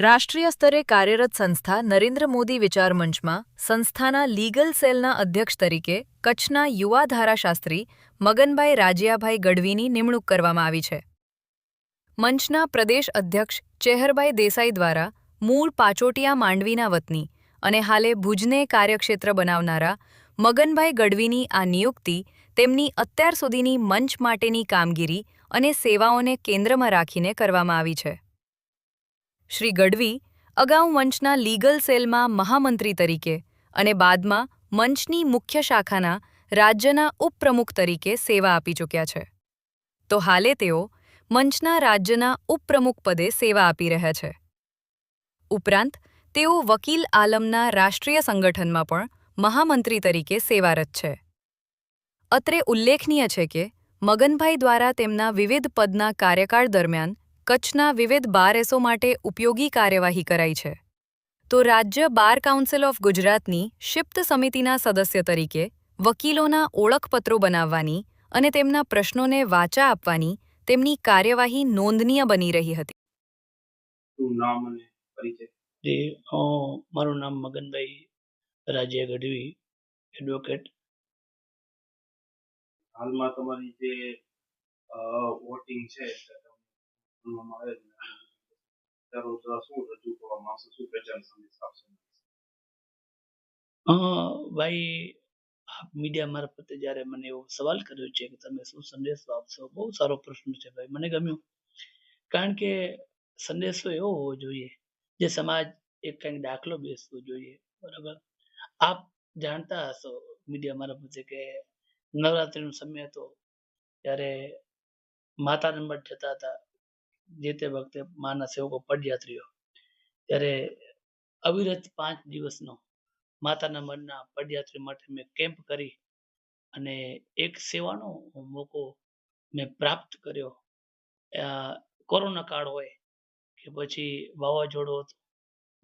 રાષ્ટ્રીય સ્તરે કાર્યરત સંસ્થા નરેન્દ્ર મોદી વિચાર મંચમાં સંસ્થાના લીગલ સેલના અધ્યક્ષ તરીકે કચ્છના યુવા ધારાશાસ્ત્રી મગનભાઈ રાજિયાભાઈ ગઢવીની નિમણૂક કરવામાં આવી છે. મંચના પ્રદેશ અધ્યક્ષ ચેહરભાઈ દેસાઈ દ્વારા મૂળ પાચોટિયા માંડવીના વતની અને હાલે ભુજને કાર્યક્ષેત્ર બનાવનારા મગનભાઈ ગઢવીની આ નિયુક્તિ તેમની અત્યાર સુધીની મંચ માટેની કામગીરી અને સેવાઓને કેન્દ્રમાં રાખીને કરવામાં આવી છે. શ્રી ગઢવી અગાઉ મંચના લીગલ સેલમાં મહામંત્રી તરીકે અને બાદમાં મંચની મુખ્ય શાખાના રાજ્યના ઉપપ્રમુખ તરીકે સેવા આપી ચૂક્યા છે. તો હાલે તેઓ મંચના રાજ્યના ઉપપ્રમુખ પદે સેવા આપી રહ્યા છે. ઉપરાંત, તેઓ વકીલ આલમના રાષ્ટ્રીય સંગઠનમાં પણ મહામંત્રી તરીકે સેવારત છે. અત્રે ઉલ્લેખનીય છે કે મગનભાઈ દ્વારા તેમના વિવિધ પદના કાર્યકાળ દરમિયાન કચ્છના વિવિધ બાર એસો માટે ઉપયોગી કાર્યવાહી કરાઈ છે. તો રાજ્ય બાર કાઉન્સિલ ઓફ ગુજરાતની શિપ્ત સમિતિના સદસ્ય તરીકે વકીલોના ઓળખપત્રો બનાવવાની અને તેમના પ્રશ્નોને વાચા આપવાની તેમની કાર્યવાહી નોંધનીય બની રહી હતી. શું નામ અને પરિચય. જે અ, મારું નામ મગનભાઈ રાજ્ય ગઢવી એડવોકેટ હાલમાં તમારી જે વોટિંગ છે કરવામાં આવે છે તો શું રજૂ કરવા માંગશો શું પહેચાન સંદેશ આપશો ભાઈ મીડિયા મારફતે જ્યારે મને એવો સવાલ કર્યો છે કે તમે શું સંદેશો આપશો? બહુ સારો પ્રશ્ન છે ભાઈ, મને ગમ્યું. કારણ કે સંદેશો એવો હોવો જોઈએ, જે સમાજ એક કંઈક દાખલો બેસવો જોઈએ, બરાબર? આપ જાણતા હશો મીડિયા મારફતે કે નવરાત્રિનો સમય હતો, ત્યારે માતા નંબર જતા હતા જે તે વખતે માના સેવકો પદયાત્રીઓ. ત્યારે અવિરત પાંચ દિવસનો માતાના મનના પદયાત્રી માટે મેં કેમ્પ કરી અને એક સેવાનો મોકો મેં પ્રાપ્ત કર્યો. કોરોના કાળ હોય કે પછી વાવાઝોડું હતું,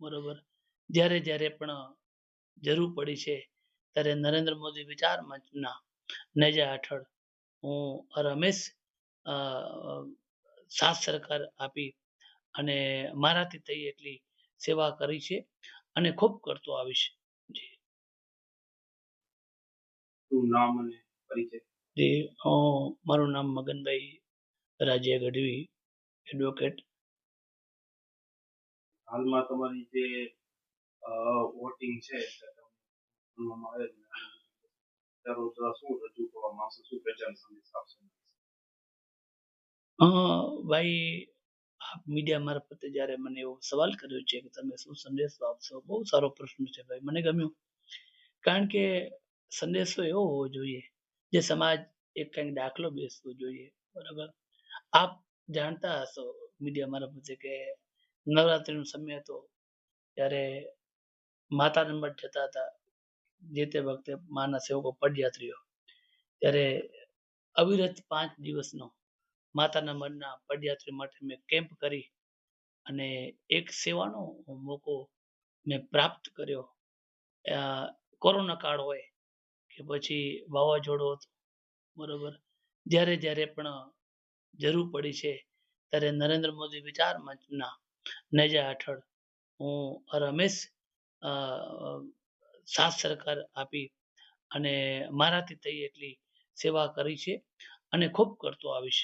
બરોબર? જ્યારે જ્યારે પણ જરૂર પડી છે, ત્યારે નરેન્દ્ર મોદી વિચાર મંચના નેજા હેઠળ હું રમેશ સાથ સરકાર આપી અને મારાથી થઈ એટલી સેવા કરી છે અને ખૂબ કરતો આવીશ. જે. મારું નામ મગનભાઈ રાજ્ય ગઢવી એડવોકેટ હાલમાં તમારી જે વોટિંગ છે શું રજૂ કરવા માંગશો શું પહેચાન સંદેશ આપશો? ભાઈ, આપ મીડિયા મારફતે જ્યારે મને એવો સવાલ કર્યો છે કે તમે શું સંદેશો આપશો? બહુ સારો પ્રશ્ન છે ભાઈ, મને ગમ્યું. કારણ કે સંદેશો એવો હોવો જોઈએ, જે સમાજ એક કંઈક દાખલો બેસવો જોઈએ, બરાબર? આપ જાણતા હશો મીડિયા મારફતે કે નવરાત્રિનો સમય હતો, ત્યારે માતા મઠ જતા હતા, જે તે વખતે માના સેવકો પદયાત્રીઓ. ત્યારે અવિરત પાંચ દિવસનો માતાના મનના પદયાત્રી માટે મેં કેમ્પ કરી અને એક સેવાનો મોકો મેં પ્રાપ્ત કર્યો. કોરોના કાળ હોય કે પછી વાવાઝોડું હતું, બરોબર? જ્યારે જ્યારે પણ જરૂર પડી છે, ત્યારે નરેન્દ્ર મોદી વિચાર મંચના નેજા હેઠળ. હું રમેશ સાથ સરકાર આપી અને મારાથી થઈ એટલી સેવા કરી છે અને ખૂબ કરતો આવીશ.